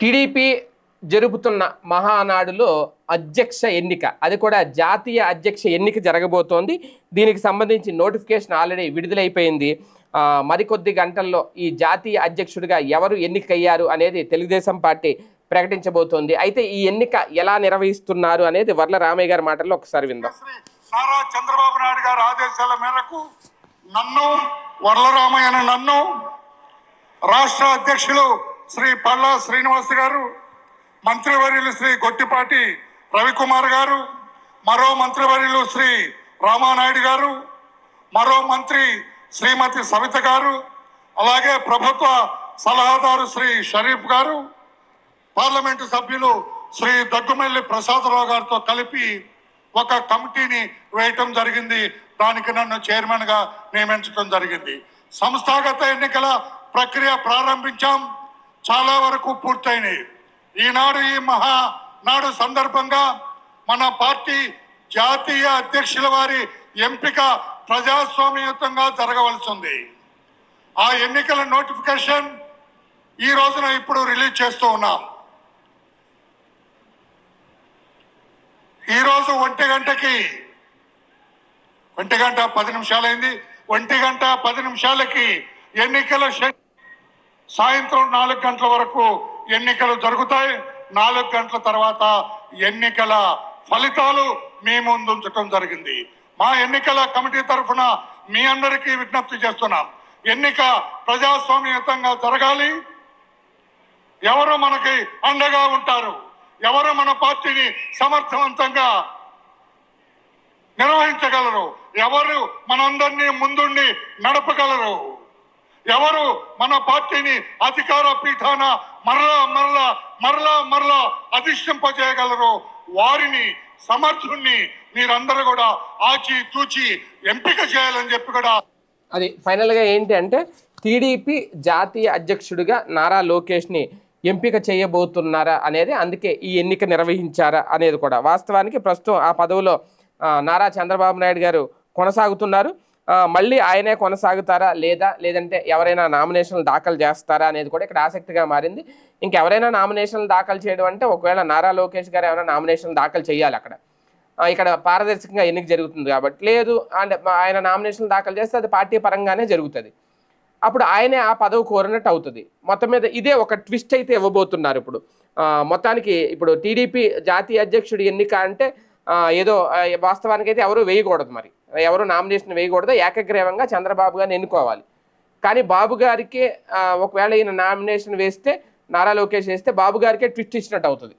TDP జరుపుతున్న మహానాడులో అధ్యక్ష ఎన్నిక. అది కూడా జాతీయ అధ్యక్ష ఎన్నిక జరగబోతోంది. దీనికి సంబంధించి నోటిఫికేషన్ ఆల్రెడీ విడుదలైపోయింది. మరికొద్ది గంటల్లో ఈ జాతీయ అధ్యక్షుడిగా ఎవరు ఎన్నికయ్యారు అనేది తెలుగుదేశం పార్టీ ప్రకటించబోతోంది. అయితే ఈ ఎన్నిక ఎలా నిర్వహిస్తున్నారు అనేది వర్ల రామయ్య గారి మాటల్లో ఒకసారి విందాం. సారా చంద్రబాబు నాయుడు గారి ఆదేశాల మేరకు నన్ను వరలరామయ్యను నన్ను రాష్ట్ర అధ్యక్షులు శ్రీ పల్లా శ్రీనివాస్ గారు మంత్రివర్యులు శ్రీ గొట్టిపాటి రవికుమార్ గారు మరో మంత్రివర్యులు శ్రీ రామానాయుడు గారు మరో మంత్రి శ్రీమతి సవిత గారు అలాగే ప్రభుత్వ సలహాదారు శ్రీ షరీఫ్ గారు పార్లమెంటు సభ్యులు శ్రీ దగ్గుమెల్లి ప్రసాదరావు గారితో కలిపి ఒక కమిటీని వేయటం జరిగింది. దానికి నన్ను చైర్మన్గా నియమించడం జరిగింది. సంస్థాగత ఎన్నికల ప్రక్రియ ప్రారంభించాం. చాలా వరకు పూర్తయినాయి. ఈనాడు ఈ మహా నాడు సందర్భంగా మన పార్టీ జాతీయ అధ్యక్షుల వారి ఎంపిక ప్రజాస్వామ్యయుతంగా జరగవలసి ఉంది ఆ ఎన్నికల నోటిఫికేషన్ ఈ రోజున ఇప్పుడు రిలీజ్ చేస్తూ ఉన్నాం. ఈరోజు ఒంటి గంటకి ఒంటి గంట పది నిమిషాలైంది. ఒంటి గంట పది నిమిషాలకి ఎన్నికల షెడ్ సాయంత్రం నాలుగు గంటల వరకు ఎన్నికలు జరుగుతాయి. నాలుగు గంటల తర్వాత ఎన్నికల ఫలితాలు మీ ముందు ఉంచడం జరిగింది. మా ఎన్నికల కమిటీ తరఫున మీ అందరికీ విజ్ఞప్తి చేస్తున్నాం. ఎన్నిక ప్రజాస్వామ్యయుతంగా జరగాలి. ఎవరు మనకి అండగా ఉంటారు? ఎవరు మన పార్టీని సమర్థవంతంగా నిర్వహించగలరు? ఎవరు మనందరినీ ముందుండి నడపగలరు? ఎవరు మన పార్టీని అధికార పీఠాన మరలా మరలా మరలా మరలా అధిష్టింపజేయగలరు వారిని సమర్థుణ్ణి మీరందరూ కూడా ఆచి తూచి ఎంపిక చేయాలని చెప్పి కూడా అది ఫైనల్గా ఏంటి అంటే టీడీపీ జాతీయ అధ్యక్షుడిగా నారా లోకేష్ని ఎంపిక చేయబోతున్నారా అనేది అందుకే ఈ ఎన్నిక నిర్వహించారా అనేది కూడా వాస్తవానికి ప్రస్తుతం ఆ పదవిలో నారా చంద్రబాబు నాయుడు గారు కొనసాగుతున్నారు. మళ్ళీ ఆయనే కొనసాగుతారా లేదా? లేదంటే ఎవరైనా నామినేషన్లు దాఖలు చేస్తారా అనేది కూడా ఇక్కడ ఆసక్తిగా మారింది. ఇంకెవరైనా నామినేషన్లు దాఖలు చేయడం అంటే ఒకవేళ నారా లోకేష్ గారు ఏమైనా నామినేషన్లు దాఖలు చేయాలి అక్కడ. ఇక్కడ పారదర్శకంగా ఎన్నిక జరుగుతుంది కాబట్టి. లేదు అంటే ఆయన నామినేషన్ దాఖలు చేస్తే అది పార్టీ పరంగానే జరుగుతుంది. అప్పుడు ఆయనే ఆ పదవి కోరినట్టు అవుతుంది. మొత్తం మీద ఇదే ఒక ట్విస్ట్ అయితే ఇవ్వబోతున్నారు ఇప్పుడు. మొత్తానికి ఇప్పుడు టీడీపీ జాతీయ అధ్యక్షుడి ఎన్నిక అంటే ఏదో వాస్తవానికి అయితే ఎవరు వేయకూడదు మరి. ఎవరు నామినేషన్ వేయకూడదు ఏకగ్రీవంగా చంద్రబాబు గారిని ఎన్నుకోవాలి. కానీ బాబు గారికి ఒకవేళ ఈయన నామినేషన్ వేస్తే నారా లోకేష్ వేస్తే బాబు గారికే ట్విస్ట్ ఇచ్చినట్టు అవుతుంది.